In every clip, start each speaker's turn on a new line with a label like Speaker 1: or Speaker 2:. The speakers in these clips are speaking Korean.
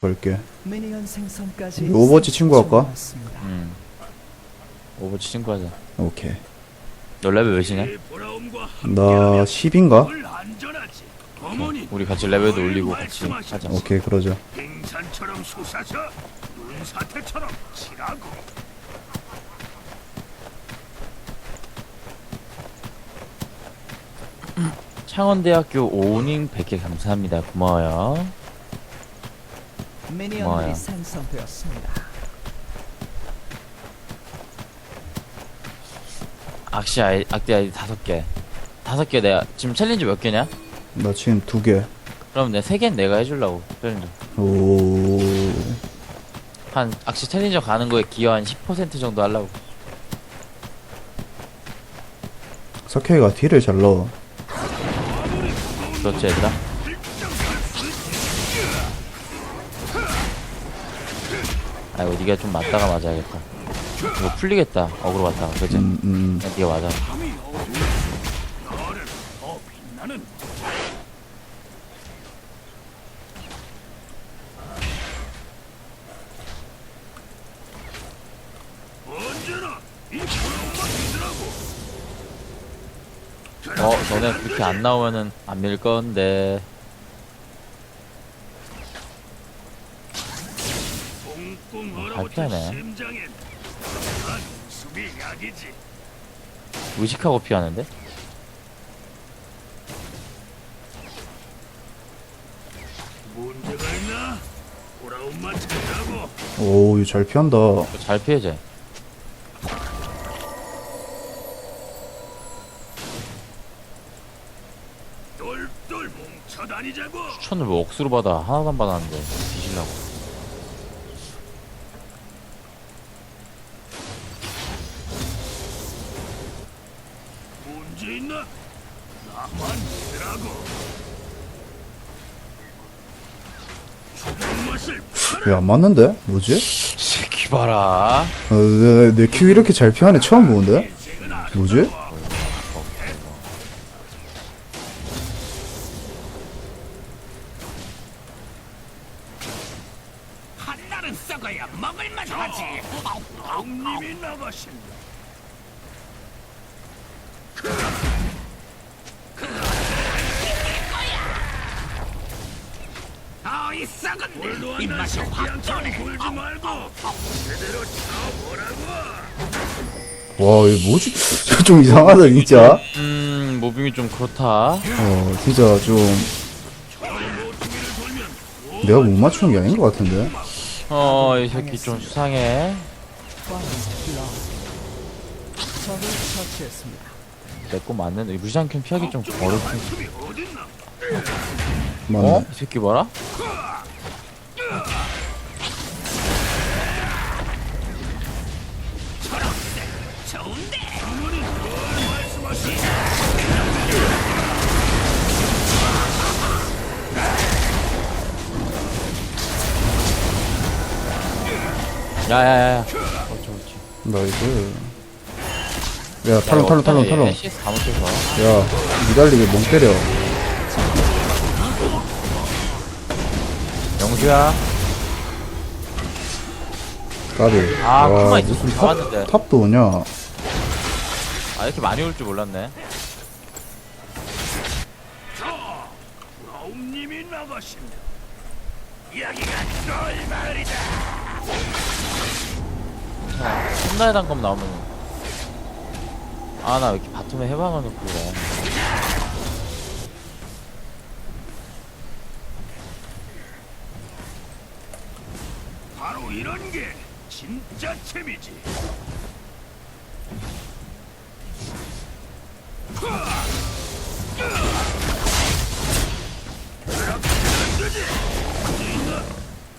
Speaker 1: 걸게.
Speaker 2: 미니언 생성까지
Speaker 1: 이거 오버워치 친구 할까?
Speaker 3: 음. 오버워치 친구 하자.
Speaker 1: 오케이.
Speaker 3: 너 레벨 몇이냐?
Speaker 1: 나 10인가?
Speaker 4: 안전하지. 어머니
Speaker 3: 우리 같이 레벨도 올리고 같이 하자.
Speaker 1: 오케이, 그러자.
Speaker 3: 창원대학교 오닝 100개 감사합니다. 고마워요.
Speaker 2: 미니언들이. 생성되었습니다.
Speaker 3: 악시 아이, 악대 아이디 다섯 개. 다섯 개 내가 지금 챌린지 몇 개냐?
Speaker 1: 나 지금 두 개.
Speaker 3: 그럼 내 세 개는 내가 해주려고 챌린지.
Speaker 1: 오.
Speaker 3: 한 악시 챌린저 가는 거에 기여 한 10% 정도 하려고.
Speaker 1: 석혜가 딜을 잘 넣어.
Speaker 3: 그렇지 얘들아. 아이고 니가 좀 맞다가 맞아야겠다. 이거 풀리겠다. 어그로 갔다가 그치?
Speaker 1: 음, 음.
Speaker 3: 맞아.
Speaker 4: 언제나 이 고용만 믿으라고.
Speaker 3: 어 너네 그렇게 안 나오면은 안 밀 건데.
Speaker 4: 심장엔 난 약이지.
Speaker 3: 의식하고 피하는데?
Speaker 4: 문제가 있나? 돌아온만 찾자고.
Speaker 1: 오, 이거 잘 피한다.
Speaker 3: 잘 피해제.
Speaker 4: 똘똘 뭉쳐 다니자고.
Speaker 3: 추천을 뭐 억수로 받아. 하나도 안 받았는데. 뒤질라고.
Speaker 1: 안 맞는데? 뭐지?
Speaker 3: 새끼 봐라.
Speaker 1: 어, 내, 내큐 이렇게 잘 피하네 처음 보는데? 뭐지?
Speaker 4: 한날은 썩어야 먹을 만 하지. 아웅님이 나가신다. 이 썩은 입맛이 확 전해. 굴지 말고 제대로 쳐보라고.
Speaker 1: 와, 이거 뭐지? 좀 이상하다, 진짜.
Speaker 3: 음, 모빙이 좀 그렇다.
Speaker 1: 어, 진짜 좀. 내가 못 맞추는 게 아닌 것 같은데?
Speaker 3: 어, 이 새끼 좀 수상해.
Speaker 2: 적을 처치했습니다.
Speaker 3: 내거 맞는, 이 무시한캔 피하기 좀 어렵지.
Speaker 1: 맞네.
Speaker 3: 어? 이 새끼 봐라?
Speaker 4: 좋은데. 어머니 뭘 말씀하시?
Speaker 3: 야야야야. 그렇지, 그렇지.
Speaker 1: 나이스. 야, 탈론, 탈론, 탈론, 탈론.
Speaker 3: CS 다 못해서.
Speaker 1: 야, 니달리게 멍 때려.
Speaker 3: 영수야.
Speaker 1: 까비.
Speaker 3: 아,
Speaker 1: 와,
Speaker 3: 가만히
Speaker 1: 무슨
Speaker 3: 있었어.
Speaker 1: 탑,
Speaker 3: 잡았는데.
Speaker 1: 탑도 오냐?
Speaker 3: 아, 이렇게 많이 올 줄 몰랐네.
Speaker 4: 아웅님이 나가신다. 여기가 쫄마을이다.
Speaker 3: 자, 첫날 단검 나오면. 아, 나왜 이렇게 바텀에 해방을 놓고 그래.
Speaker 4: 바로 이런 게 진짜 재미지.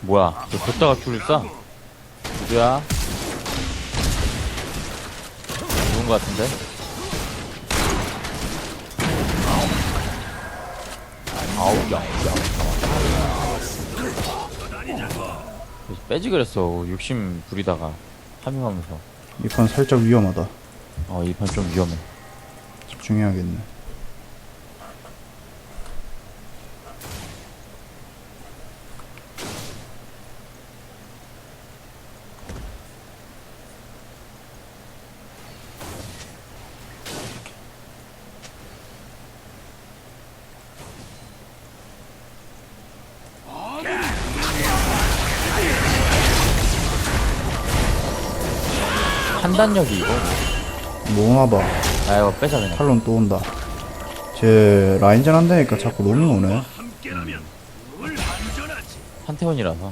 Speaker 3: 뭐야, 저 뒀다가 큐를 쏴? 누구야? 누군 것 같은데? 아우, 야, 야. 빼지 그랬어. 욕심 부리다가. 파밍하면서.
Speaker 1: 이 판 살짝 위험하다.
Speaker 3: 어, 이 판 좀 위험해.
Speaker 1: 집중해야겠네.
Speaker 3: 판단력이 이거.
Speaker 1: 모아봐
Speaker 3: 아 이거 빼자 그냥.
Speaker 1: 탈론 또 온다. 쟤 라인전 한다니까 자꾸 로밍 오네.
Speaker 3: 판테온이라서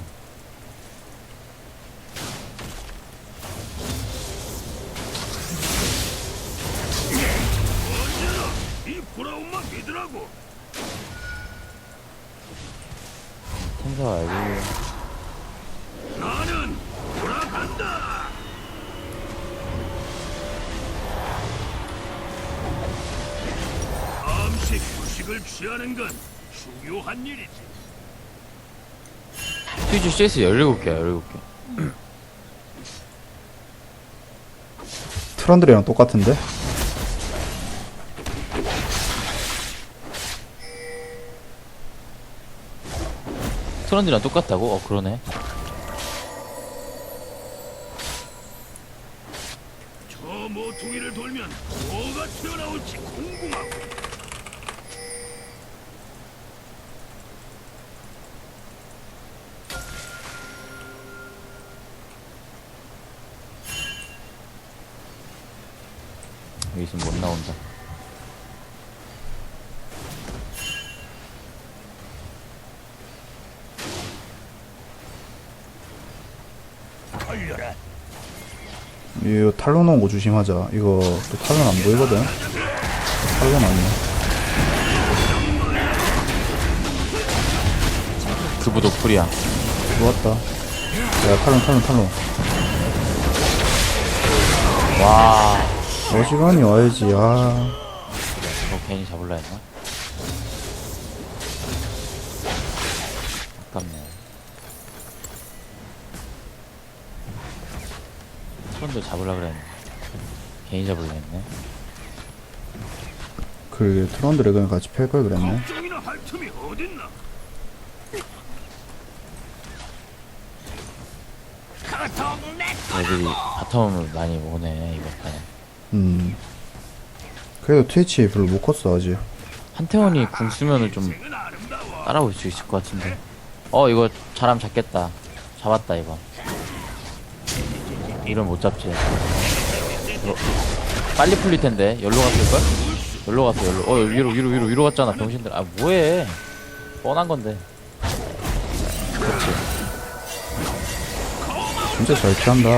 Speaker 4: 휴식을 취하는 건 중요한 일이지.
Speaker 3: 트위치 CS 17개야 17개
Speaker 1: 트런들이랑 똑같은데?
Speaker 3: 트런드랑 똑같다고? 어 그러네
Speaker 4: 걸려라.
Speaker 1: 이거 탈론 온거 조심하자. 이거 또 탈론 안 보이거든? 탈론 아니야.
Speaker 3: 그부 도풀이야.
Speaker 1: 좋았다. 야 탈론 탈론 탈론.
Speaker 3: 와.
Speaker 1: 어지간히 와야지. 아.
Speaker 3: 저거 괜히 잡을라 했나? 아깝네 트런드 잡을라 그랬네. 괜히 잡을라 했네.
Speaker 1: 그러게 트런드 레그랑 같이 팰 걸 그랬네.
Speaker 4: 걱정이나 할 틈이 어딨나?
Speaker 3: 애들이 바텀을 많이 오네 이번 판에.
Speaker 1: 음. 그래도 트위치 별로 못 컸어 아직.
Speaker 3: 한태원이 궁 쓰면은 좀
Speaker 4: 생은 아름다워.
Speaker 3: 따라올 수 있을 것 같은데. 어 이거 잘하면 잡겠다. 잡았다 이거 이런 못 잡지. 이거 빨리 풀릴 텐데. 열로 갔을걸? 열로 갔어 열로. 어 위로 위로 위로 위로 갔잖아 병신들. 아 뭐해? 뻔한 건데. 그렇지.
Speaker 1: 진짜 잘 피한다.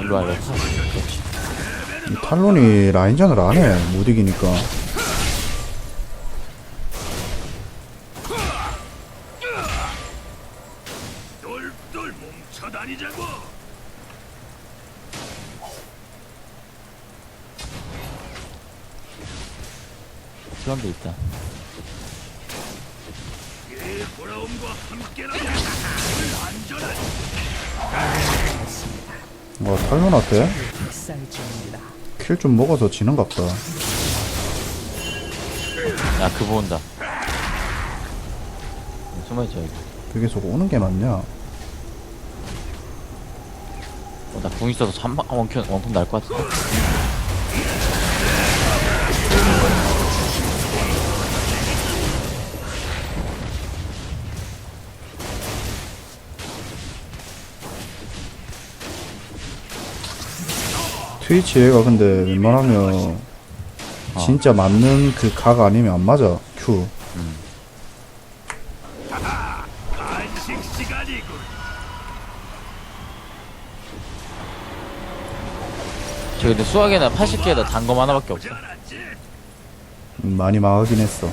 Speaker 3: 일로 와 일로 와
Speaker 1: 이 탈론이 라인전을 안 해. 못 이기니까
Speaker 4: 똘똘 뭉쳐 다니자고.
Speaker 3: 있다
Speaker 4: 함께라면 뭘 안전하지.
Speaker 1: 와 탈론한테
Speaker 2: 학살 중입니다.
Speaker 1: 킬좀 먹어서 지는갑다.
Speaker 3: 야 그거 온다. 숨어있자 여기.
Speaker 1: 그게 저거 오는 게 맞냐?
Speaker 3: 어, 나궁 있어서 잠 원큐 원품 날것 같은 데
Speaker 1: 트위치 얘가 근데 웬만하면 진짜 맞는 그 각 아니면 안 맞아 Q
Speaker 4: 간식 시간이군.
Speaker 3: 저 근데 수학에나 80개에다 단검 하나밖에 없어?
Speaker 1: 음, 많이 망하긴 했어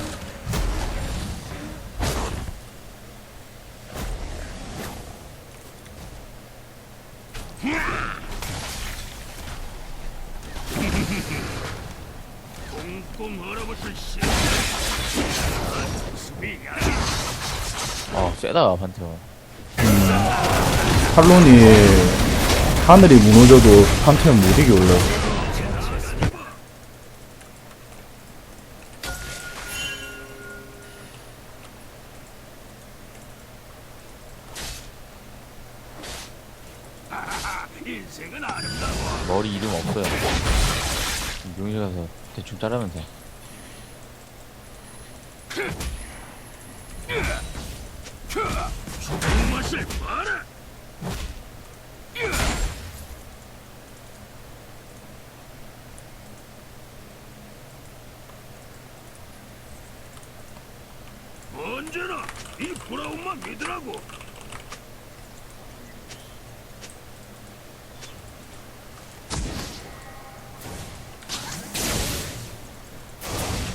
Speaker 4: 꽁꽁 얼어붙은 시. 숨이 아니.
Speaker 3: 어 세다 판테온
Speaker 1: 탈론이 하늘이 무너져도 판테온 못
Speaker 4: 인생은 아름다워.
Speaker 3: 머리 이름 없어요. 용실 가서 대충 자르면 돼
Speaker 4: 맛을 봐라. 언제나 이 브라운만 믿으라고.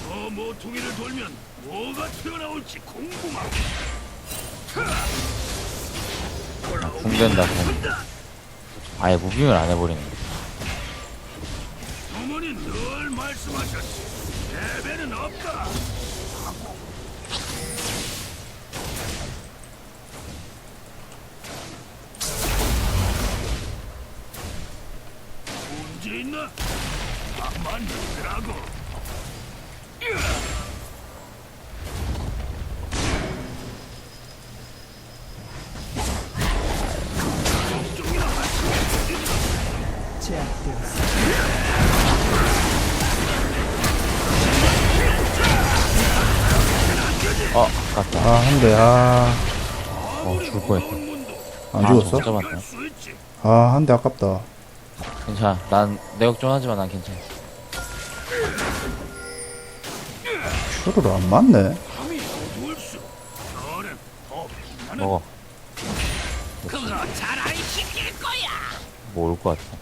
Speaker 4: 저 모퉁이를 돌면 뭐가 튀어나올지 궁금하고.
Speaker 3: 궁된다 궁 아예 무빙을 안 해버리네
Speaker 4: 어머니 늘 말씀하셨지. 대배는 없다. 문제 있나? 암만 믿으라고.
Speaker 2: 제압되었습니다.
Speaker 3: 어 아깝다
Speaker 1: 아, 한 대, 아.
Speaker 3: 어 죽을 뻔했다
Speaker 1: 안
Speaker 3: 아,
Speaker 1: 죽었어?
Speaker 3: 못.
Speaker 1: 아, 한 대 아깝다.
Speaker 3: 괜찮아. 난 내 걱정하지만 난 괜찮아.
Speaker 1: 슈르를 안 맞네.
Speaker 3: 먹어.
Speaker 4: 그거 잘 안 시킬 거야.
Speaker 3: 뭐 올 것 같아.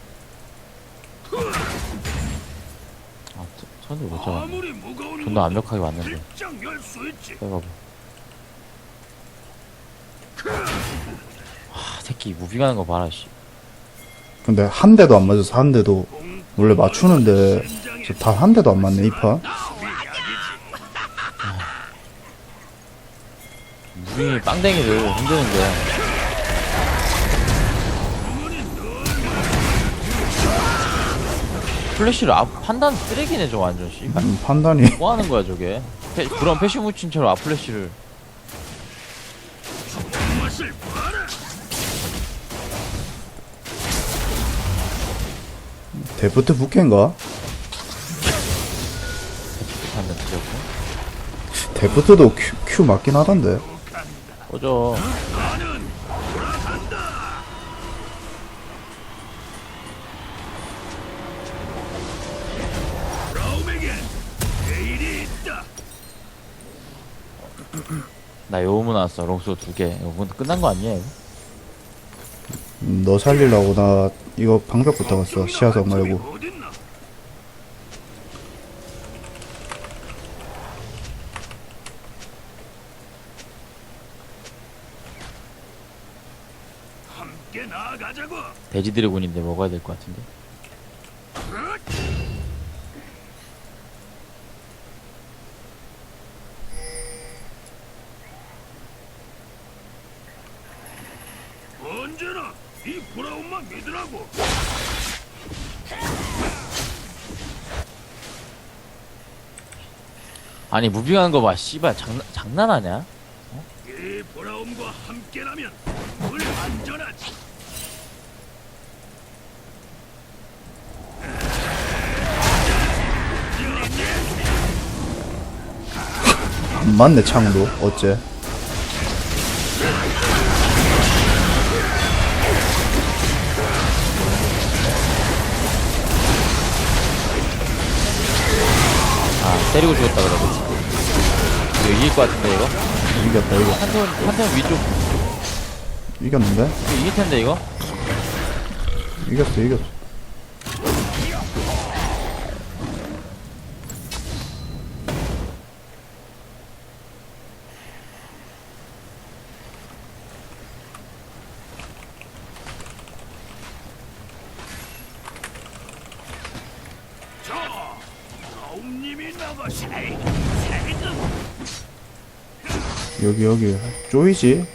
Speaker 3: 아 저- 손을 못
Speaker 4: 아무리 무거운
Speaker 3: 존나 완벽하게 왔는데.
Speaker 4: 일장 열수 있지.
Speaker 3: 빼가고 아 새끼 무빙하는 거 봐라 씨
Speaker 1: 근데 한 대도 안 맞아서 한 대도 원래 맞추는데 단 한 대도 안 맞네, 이 판.
Speaker 3: 무빙이 빵댕이를 흔드는데 플래시를 앞 판단 쓰레기네 저 완전 씨발
Speaker 1: 음, 판단이.
Speaker 3: 뭐 하는 거야 저게 패, 그런 패시 무친처럼 앞 플래시를
Speaker 1: 데프트 부캐인가?
Speaker 3: 판단 드렸고
Speaker 1: 데프트도 큐, 큐 맞긴 하던데.
Speaker 3: 꺼져.
Speaker 4: 나
Speaker 3: 요무 나왔어 롱소 두개 이거 끝난 거 아니야 이거?
Speaker 1: 음, 너 살리려고 나 이거 방벽부터 갔어. 시야석 말고.
Speaker 3: 돼지 드래곤인데 먹어야 될 것 같은데
Speaker 4: 언제나 이 믿으라고.
Speaker 3: 아니 무빙하는 거 봐 씨발 장난 장난하냐?
Speaker 4: 이 브라운과 함께라면 늘 안전하지.
Speaker 1: 안 맞네, 창도. 어째?
Speaker 3: 때리고 죽었다 그러고 이거 이길 것 같은데 이거?
Speaker 1: 이겼다, 이거.
Speaker 3: 한태원 한태원 위쪽
Speaker 1: 이겼는데?
Speaker 3: 이거 이길 텐데 이거?
Speaker 1: 이겼어, 이겼어.
Speaker 4: 저 브라운님이 나가시. 세금
Speaker 1: 여기, 여기. 쪼이지?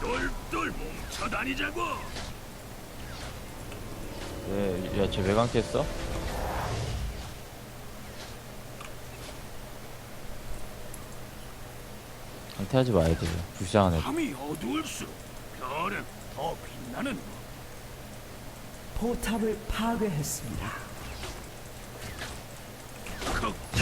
Speaker 4: 똘똘 뭉쳐 다니자고.
Speaker 3: 네, 야쟤 외곽 깼어? 강퇴하지 마야 돼 불쌍한 애
Speaker 4: 밤이 어두울수록 별은 더 빛나는 법.
Speaker 2: 포탑을 파괴했습니다.
Speaker 4: 걱정 말라고.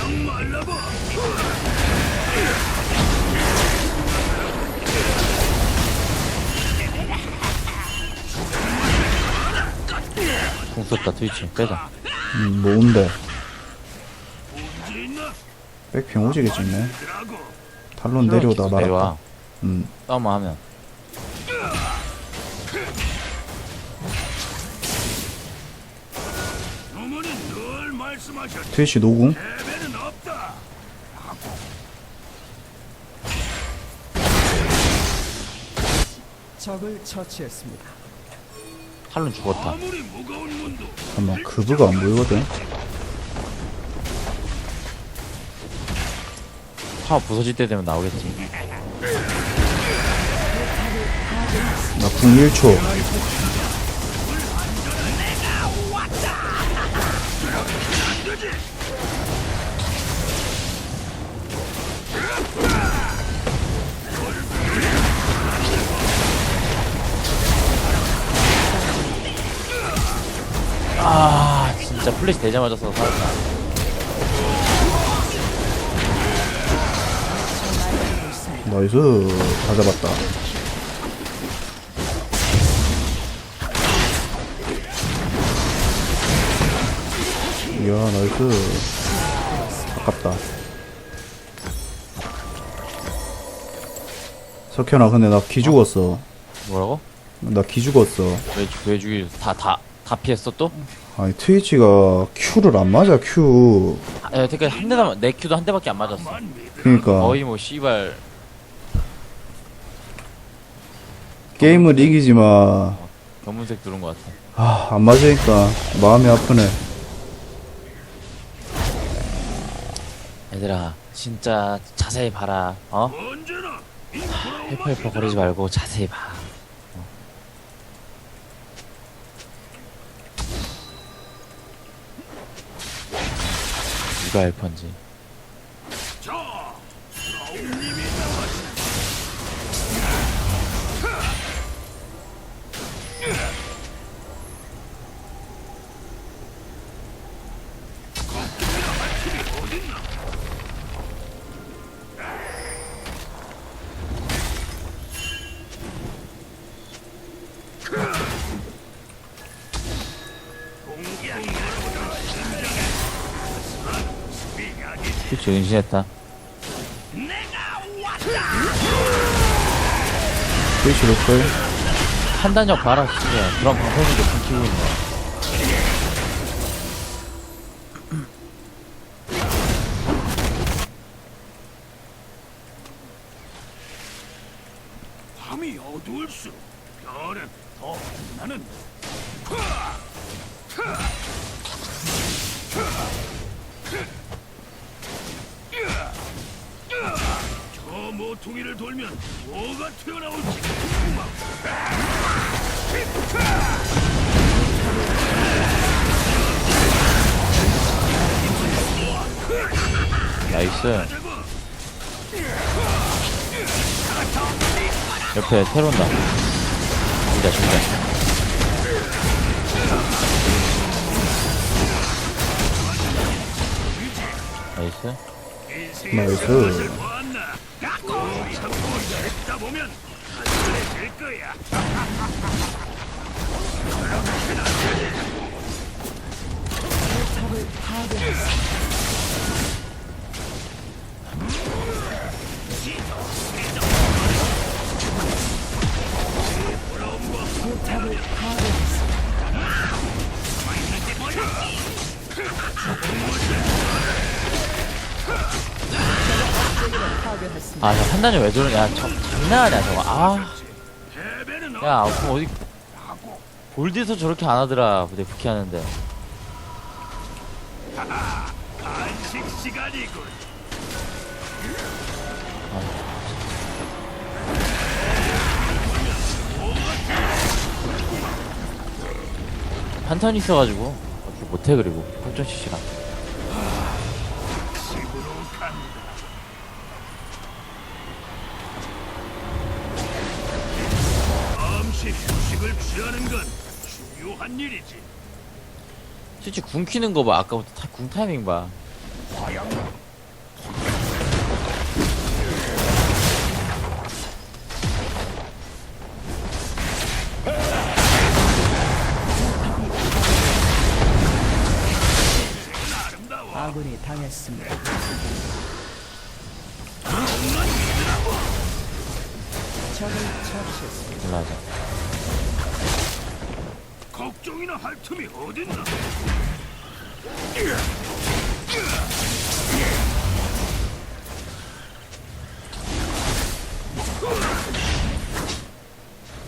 Speaker 3: 궁 썼다 트위치 빼자
Speaker 1: 음,
Speaker 4: 있나?
Speaker 1: 백핑 오지게 찍네.
Speaker 4: 라고
Speaker 1: 탈론 내려오다 말았다.
Speaker 3: 내려와
Speaker 1: 음,
Speaker 3: 싸움만 하면.
Speaker 1: 트위치 노궁?
Speaker 4: 패배는 없다.
Speaker 2: 적을 처치했습니다.
Speaker 3: 탈론 죽었다
Speaker 1: 잠깐만, 그브가 안 보이거든?
Speaker 3: 파워 부서질 때 되면 나오겠지
Speaker 1: 나궁 1초.
Speaker 3: 아 진짜 플래시 되자마자 서 살았다
Speaker 1: 나이스. 다 잡았다. 이야, 나이스. 아깝다. 석현아, 근데 나 기 죽었어.
Speaker 3: 뭐라고?
Speaker 1: 나 기 죽었어.
Speaker 3: 왜, 죽- 왜 죽이 다다 다 피했어 또?
Speaker 1: 아니, 트위치가 Q를 안 맞아, Q.
Speaker 3: 아, 여태까지 한 대도 내 큐도 한 대밖에 안 맞았어
Speaker 1: 그니까.
Speaker 3: 거의 뭐 씨발
Speaker 1: 게임을 이기지만,
Speaker 3: 검은색 두른 것 같아
Speaker 1: 아, 안 맞으니까 마음이 아프네.
Speaker 3: 얘들아 진짜 자세히 봐라 어? 헬퍼헬퍼 거리지 말고 자세히 봐 누가 헬퍼인지 그치 은신했다.
Speaker 1: 트위치 로컬.
Speaker 3: 판단력 봐라 진짜. 그런 방송인데 끊기고 있네.
Speaker 4: 어두울수록 별은 더 빛나는 저 모퉁이를 돌면 뭐가 튀어나올지
Speaker 3: 나이스. 옆에 테론다 죽이자 죽이자 나이스
Speaker 1: 나이스.
Speaker 3: 판단이 왜 저러냐. 저, 장난하냐, 저거. 아,
Speaker 4: 패배는
Speaker 3: 야, 그럼 어디, 볼드에서 저렇게 안 하더라. 부대 부키 하는데.
Speaker 4: 시간이군
Speaker 3: 판턴이 있어가지고. 어떻게 못해, 그리고. hol전씨씨랑.
Speaker 4: 집으로 간 적을 피하는 건 중요한 일이지.
Speaker 3: 실제 궁 키는 거 봐. 아까부터 타, 궁 타이밍 봐.
Speaker 2: 아군이 당했습니다. 적을 처치했습니다.
Speaker 3: 맞아.
Speaker 4: 걱정이나 할 틈이 어딨나?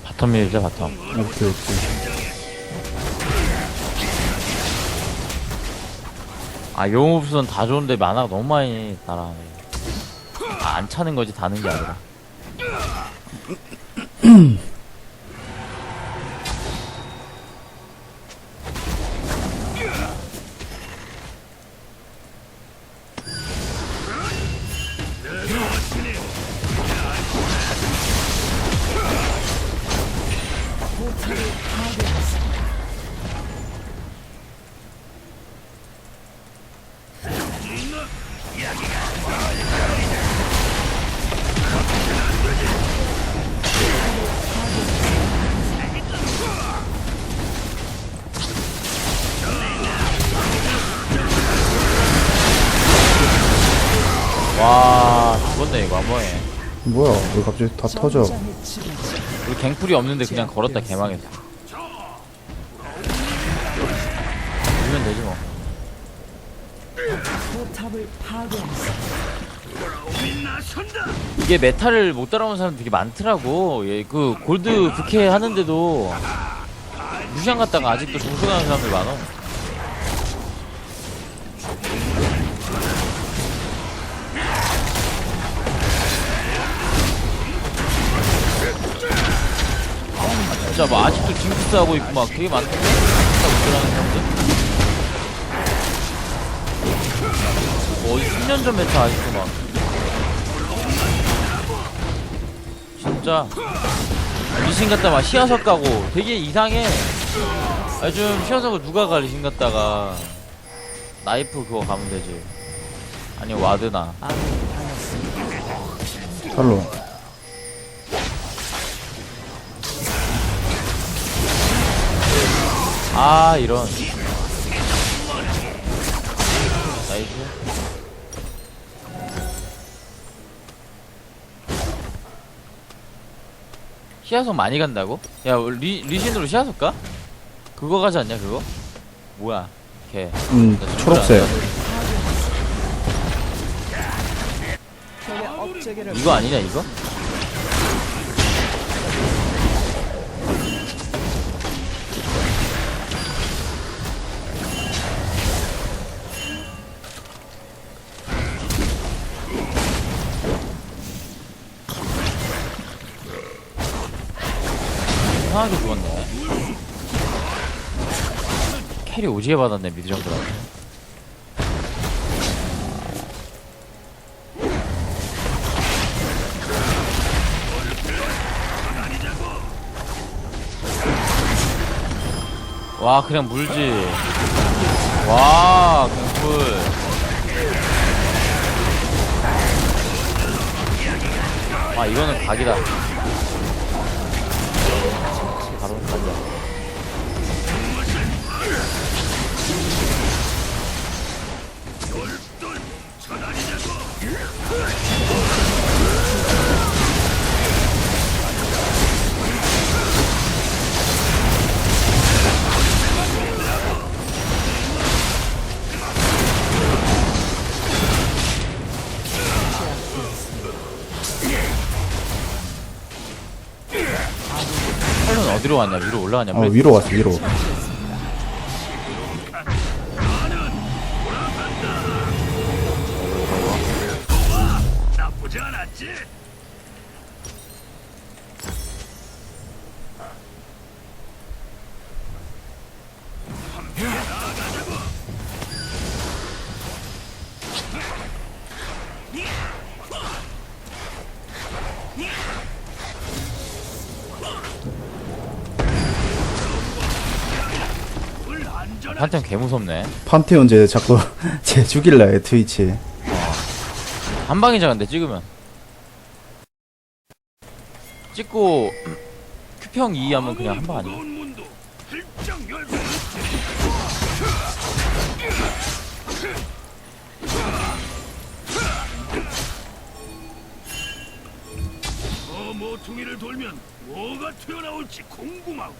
Speaker 3: 바텀 밀자 바텀.
Speaker 1: 오케이 오케이
Speaker 3: 아 용업선 다 좋은데 만화가 너무 많이 날아가네. 아, 안 차는 거지 다는 게 아니라. 와 죽었네 이거 뭐해.
Speaker 1: 뭐야 왜 갑자기 다 터져.
Speaker 3: 우리 갱플이 없는데 그냥 걸었다 개망했어. 밀면 되지 뭐. 이게 메타를 못 따라오는 사람 되게 많더라고. 예, 그 골드 부캐 하는데도 무시한 갔다가 아직도 중승하는 사람들 많아. 진짜 막 아직도 징크스 하고 있고 막 되게 많던데? 뭐 어디 10년 전 메타 아직도 막. 진짜. 리신 갔다 막 시야석 가고 되게 이상해. 아, 요즘 시야석을 누가 가 리신 갔다가. 나이프 그거 가면 되지. 아니 와드나.
Speaker 2: 아군이 당했습니다.
Speaker 1: 탈로
Speaker 3: 아 이런 나이스 시야석 많이 간다고? 야 리, 리신으로 시야석 가? 그거 가지 않냐 그거? 뭐야
Speaker 1: 걔음 초록색
Speaker 3: 이거 아니냐 이거? 캐리 오지게 받았네 미드 정도라고 와 그냥 물지. 와 물. 아, 이거는 각이다. 왔냐? 위로 올라가냐?
Speaker 1: 어 위로 왔어 위로
Speaker 3: 판테온 개 무섭네.
Speaker 1: 판테온 쟤 자꾸 쟤 죽일라 트위치
Speaker 3: 한 방이자 근데 찍으면. 찍고 큐평 2 하면 그냥 한 방 아니야?
Speaker 4: 뭐 모퉁이를 돌면 뭐가 튀어나올지 궁금하군.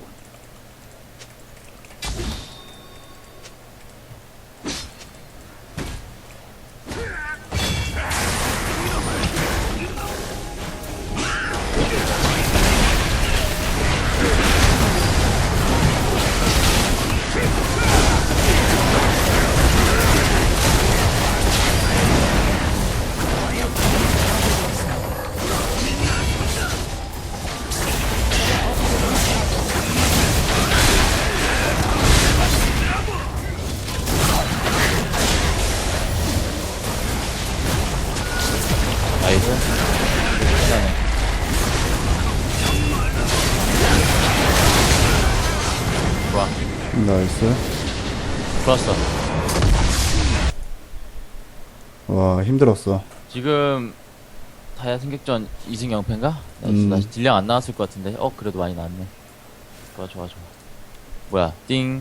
Speaker 1: 와, 힘들었어.
Speaker 3: 지금 다이아 승격전 2승 0패인가?
Speaker 1: 음.
Speaker 3: 나 딜량 안 나왔을 것 같은데. 어, 그래도 많이 나왔네. 좋아, 좋아, 좋아. 뭐야? 띵.